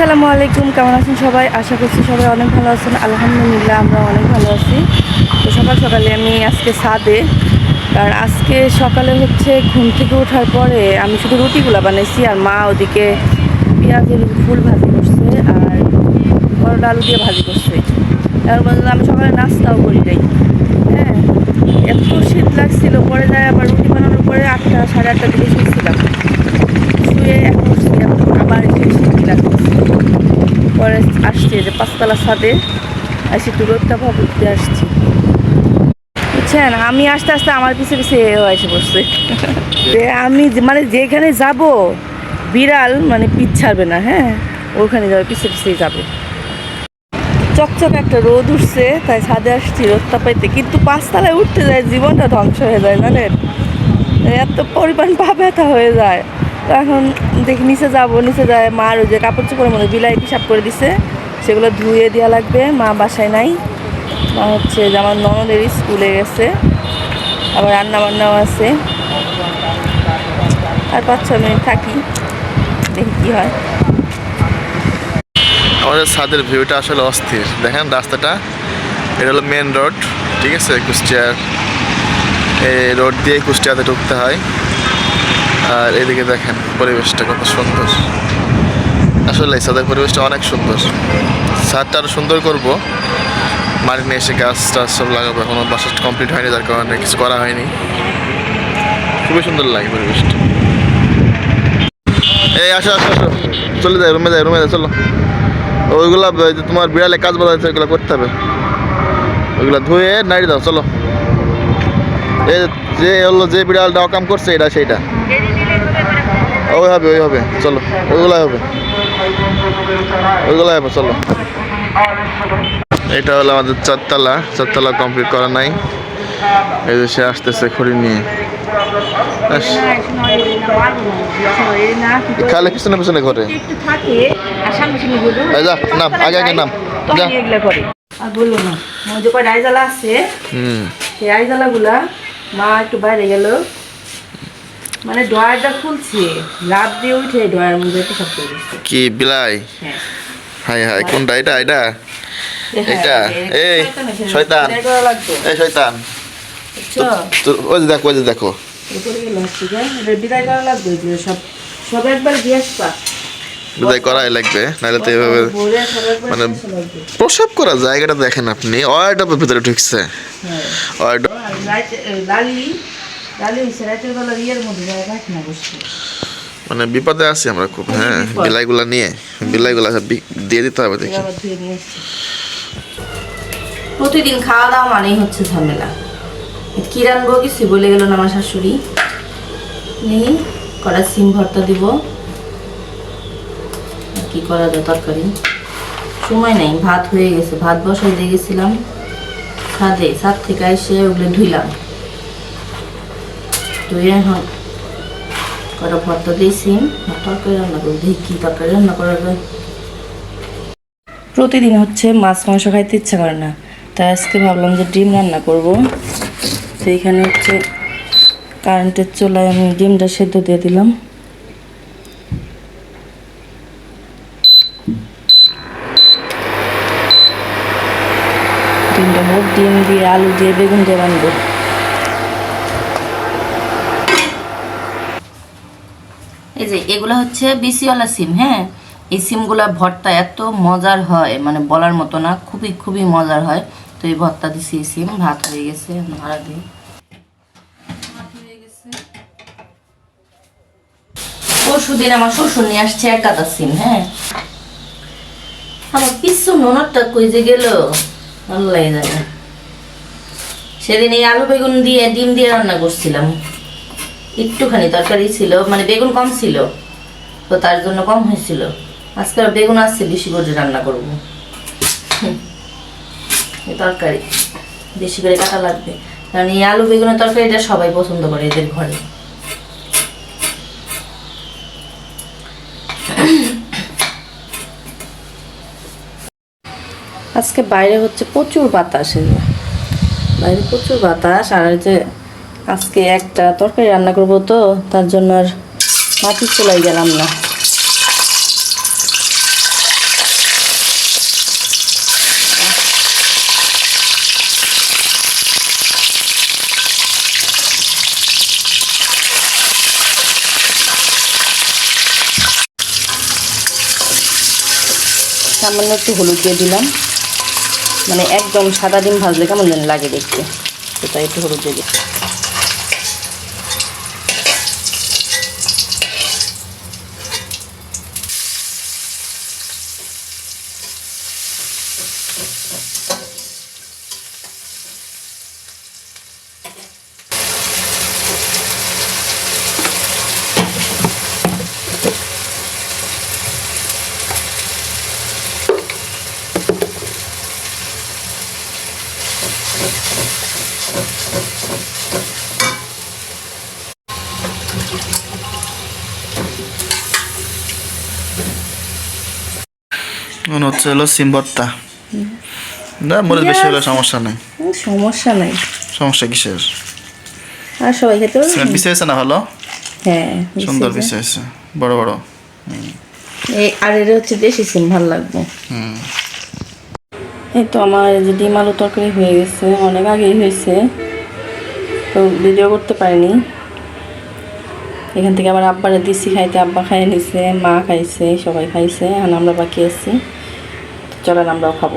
আসসালামু আলাইকুম, কেমন আছেন সবাই? আশা করছি সবাই অনেক ভালো আছেন। আলহামদুলিল্লাহ আমরা অনেক ভালো আছি। তো সকাল সকালে আমি আজকে সাদে কারণ আজকে সকালে হচ্ছে ঘুম থেকে ওঠার পরে আমি শুধু রুটিগুলো বানাইছি, আর মা ওদিকে পেঁয়াজের ফুল ভাজি করছে আর করলা আলু দিয়ে ভাজি করছে। তার মধ্যে আমি সকালে নাস্তাও করি নাই। হ্যাঁ এত শীত লাগছিল, পরে যায় আবার রুটি বানানোর পরে আটটা, সাড়ে আটটা দিকে শুয়েছিলাম শুয়ে এখন আবার এসে শীত লাগতেছে পরে আসছি যে পাঁচতলা ছাদে আসি একটু রোদটা ভাবতে আসছি। বুঝছেন? আমি আস্তে আস্তে আমার পিছে পিছে এও এসে বসছে আমি মানে যেখানে যাব বিড়াল মানে পিছ ছাড়বে না হ্যাঁ? ওখানে যাবে পিছে পিছিয়ে যাবে। চকচক একটা রোদ উঠছে তাই ছাদে আসছি রোদটা পাইতে। কিন্তু পাঁচতলায় উঠতে যায় জীবনটা ধ্বংস হয়ে যায় জানেন? এত পরিমাণ পা ব্যথা হয়ে যায়। তো এখন দেখি নিচে যাব নিচে যায় মার ওই যে কাপড় চোপড়ের মধ্যে বিলাই পিসাব করে দিছে। সেগুলো ধুয়ে দেওয়া লাগবে, মা বাসায় নাই। মা হচ্ছে যে আমার ননদের স্কুলে গেছে, আবার রান্না বান্নাও আছে। আর পাঁচ ছ মিনিট থাকি, দেখি কী হয়। আমাদের ছাদের ভিউটা আসলে অস্থির। দেখেন রাস্তাটা, এটা হলো মেন রোড ঠিক আছে? কুষ্টিয়ার এই রোড দিয়ে কুষ্টিয়াতে ঢুকতে হয়। আর এদিকে দেখেন পরিবেশটা কত সুন্দর। আসলে ছাদের পরিবেশটা অনেক সুন্দর। ছাদটা আরও সুন্দর করব। মাটি নিয়ে এসে গাছ টাছ সব লাগাবো। এখনও বাসা কমপ্লিট হয়নি, যার কারণে কিছু করা হয়নি। খুবই সুন্দর লাগে পরিবেশটা। এই, আসো আসো আসো। চলে যায় রুমে যায় রুমে যায় চলো। ওইগুলা তোমার বিড়ালে কাজ বাজাচ্ছে ওইগুলো করতে হবে। ওইগুলো ধুয়ে নাড়ি দাও, চলো। এই যে হলো যে বিড়ালটা অকাম করছে, এটা সেইটা। ওই হবে ওই হবে, চলো। ওইগুলো হবে। ওইগুলো হবে চলো। এটা হলো আমাদের চারতলা চারতলা কমপ্লিট করা নাই। এই যে সে আসতেছে খড়ি নিয়ে। খালে পিছনে পিছনে ঘরে। যা নাম আগে আগে নাম। যা। আর না যে আছে আইজালাগুলা মা একটু বাইরে গেল। মানে ডয়ারটা খুলছে লাভ দিয়ে উঠে ডয়ার মধ্যে করে কি বিলাই? হ্যাঁ। হাই হাই কোনটা? এটা এটা? এটা, হ্যাঁ, এই, শয়তান। এই শয়তান। তো ওই যে দেখো ওই যে দেখো। এটা করে গেল হচ্ছে যে, এটা বিদায় করা লাগবে সব সব একবার দিয়ে আসবা। বিদায় করাই লাগবে নাহলে তো এভাবে মানে- প্রসব করা জায়গাটা দেখেন আপনি ভিতরে ঢুকছে। হ্যাঁ। মানে বিপদে আছি আমরা খুব হ্যাঁ বিলাইগুলা নিয়ে বিলাইগুলা সব দিয়ে দিতে হবে দেখি। প্রতিদিন খাওয়া দাওয়া মানেই হচ্ছে ঝামেলা। কি রানবো কিছু বলে গেল না আমার শাশুড়ি? নেই কড়া সিম ভর্তা দিব। কি করা যায় তরকারি? সময় নেই ভাত হয়ে গেছে ভাত বসাই দিয়ে গেছিলাম। ছাদে ছাদ থেকে এসে ওগুলো ধুইলাম। ধুয়ে এখন কটা ভর্তা দিয়ে তরকারি রান্না করব দেখি তরকারি রান্না করা যায় প্রতিদিন হচ্ছে মাছ, মাংস খাইতে ইচ্ছা করে না। তাই আজকে ভাবলাম যে ডিম রান্না করব। সেইখানে হচ্ছে কারেন্টের চুলায় আমি ডিমটা সেদ্ধ দিয়ে দিলাম। ডিমটা হোক ডিম দিয়ে, আলু দিয়ে, বেগুন দিয়ে বানবো। এই যে, এগুলো হচ্ছে বিসিওয়ালা সিম হ্যাঁ? এই সিমগুলা ভর্তা এত মজার হয় মানে বলার মতো না, খুবই খুবই মজার হয়। তো এই ভর্তা দিছি, এই সিম, ভাত হয়ে গেছে নাড়া দিয়ে পরশু আমার শ্বশুর নিয়ে আসছে এক গাদা সিম হ্যাঁ? আমার পিছু ননদটা কই যে গেল? জানে। সেদিন এই আলু বেগুন দিয়ে, ডিম দিয়ে রান্না করছিলাম। একটুখানি তরকারি ছিল মানে বেগুন কম ছিল, তো তার জন্য কম হয়েছিল। আজকে বেগুন আসছে বেশি করে রান্না করব। তরকারি বেশি করে কাটা লাগবে। কারণ এই আলু বেগুনের তরকারিটা সবাই পছন্দ করে এদের ঘরে। আজকে বাইরে হচ্ছে প্রচুর বাতাস বাইরে প্রচুর বাতাস, আর যে আজকে একটা তরকারি রান্না করব তো, তার জন্য আর মাটি চলাই গেলাম না। সামান্য একটু হলুদ দিয়ে দিলাম। মানে একদম সাদা ডিম ভাজলে কেমন লাগে দেখতে। সেটা একটু হলুদ দিয়ে দিচ্ছি মনে হচ্ছে হলো সিম ভর্তা না মরিচ বেশি হলে সমস্যা নেই। সমস্যা নাই। সমস্যা কিসের? আর সবাই খেতে পারবে? পিস না ভালো? হ্যাঁ সুন্দর বুঝছি পিস যে। হয়েছে বড়। বড় এই আর এটা হচ্ছে দেশি সিম ভালো লাগবে। হুম। এই তো আমার যে ডিম আলু তরকারি হয়ে গেছে, অনেক আগেই হয়েছে। তো ভিডিও করতে পারিনি। এখান থেকে আবার আব্বার দিচ্ছি খাইতে আব্বা খাই নিছে, মা খাইছে, সবাই খাইছে আর আমরা বাকি আছি। চলেন আমরাও খাব।